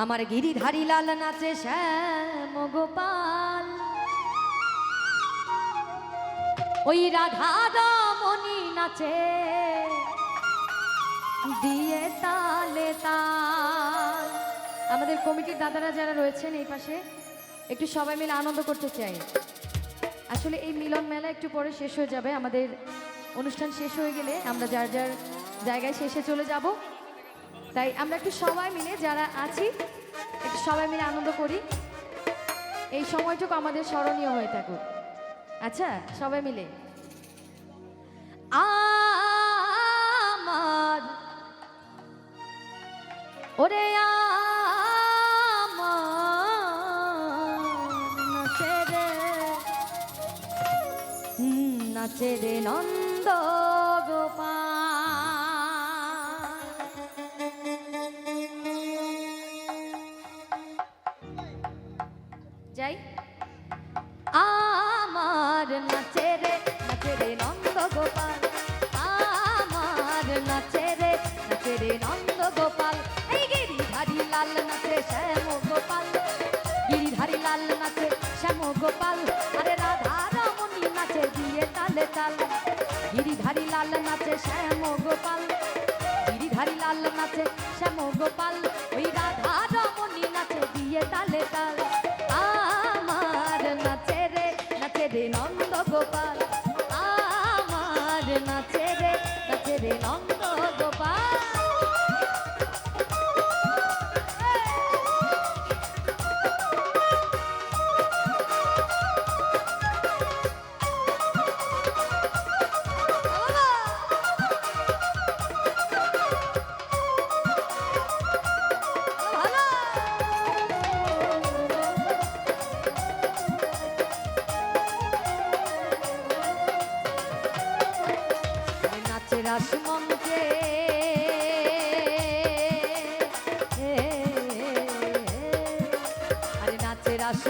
আমার গিরিধারী লাল নাচে শ্যাম গোপাল। ওই রাধা রমণী নাচে, দিয়ে তালে তাল। আমাদের কমিটির দাদারা যারা রয়েছেন এই পাশে, একটু সবাই মিলে আনন্দ করতে চাই। আসলে এই মিলন মেলা একটু পরে শেষ হয়ে যাবে। আমাদের অনুষ্ঠান শেষ হয়ে গেলে আমরা যার যার জায়গায় শেষে চলে যাব। তাই আমরা একটু সবাই মিলে যারা আছি, একটু সবাই মিলে আনন্দ করি। এই সময়টুকু আমাদের স্মরণীয় হয়ে থাকুক। আচ্ছা সবাই মিলে। আমার, ওরে নাচে রে নন্দ গোপাল। যাই। আমার নাচে রে নাচে রে নন্দ গোপাল। আমার নাচে রে নাচে রে নন্দ গোপাল। এই গিরিধারী লাল নাচে শ্যাম গোপাল। গিরিধারী লাল নাচে শ্যাম গোপাল। আরে রাধা রমণী নাচে দিয়ে তালে তাল। গিরিধারী লাল নাচে শ্যাম গোপাল। গিরিধারী লাল নাচে শ্যাম গোপাল। ওই রাধা রমণী নাচে দিয়ে তালে তাল। গোপাল নাচে রাস মঞ্চে আরে নাচে রাস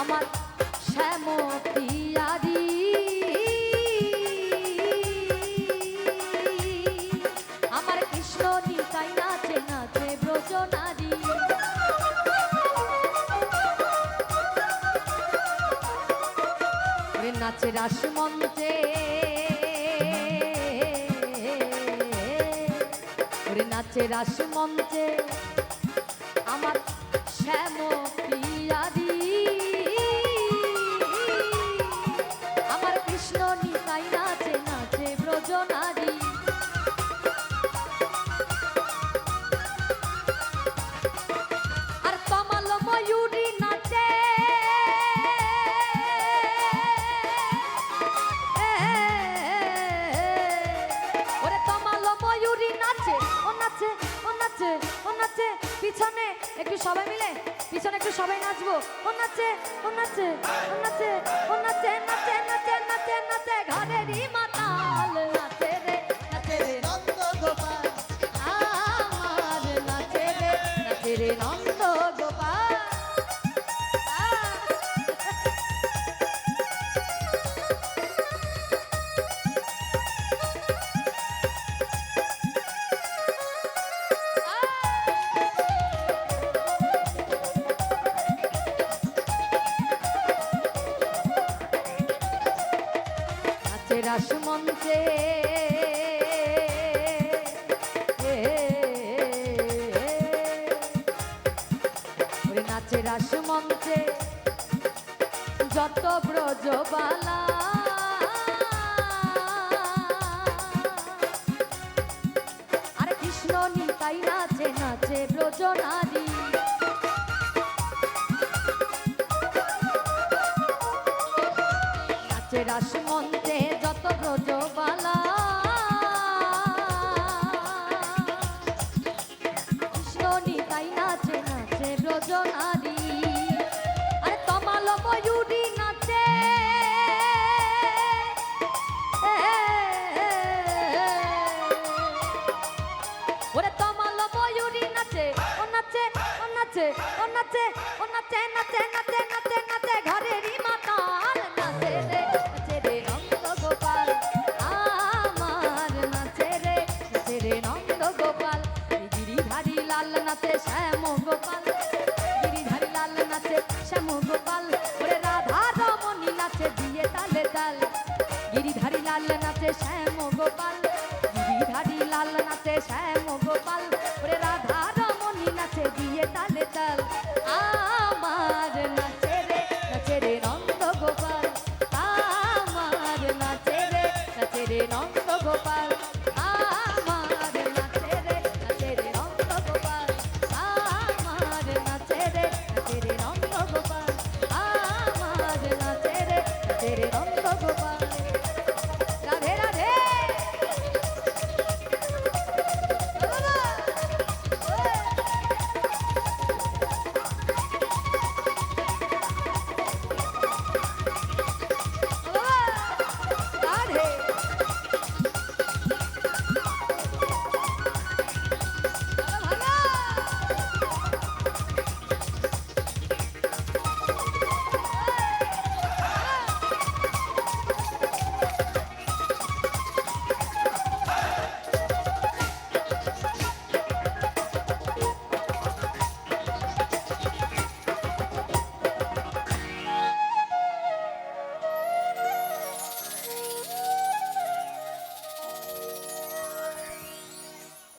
আমার শ্যাম পিয়ারি। আমার কৃষ্ণ নাচে নাচে ব্রজ নাচে নাচে রাস মঞ্চে। আমার শ্যাম প্রিয়াদি ও নাচে ও নাচে পিছনে একটু সবাই মিলে, পিছনে একটু সবাই নাচবো। ও নাচে ও নাচে ও নাচে ও নাচে নাচে নাচে নাচে নাচে, ঘরেরই মাতাল নাচে রে নাচে রে নন্দ গোপাল। আমার নাচে রে নাচে রে নন্দ নাচে রাস মঞ্চে ওরে নাচে রাস মঞ্চে যত ব্রজবালা আরে কৃষ্ণ নিতাই নাচে নাচে ব্রজ নারী নাচে ও নাচে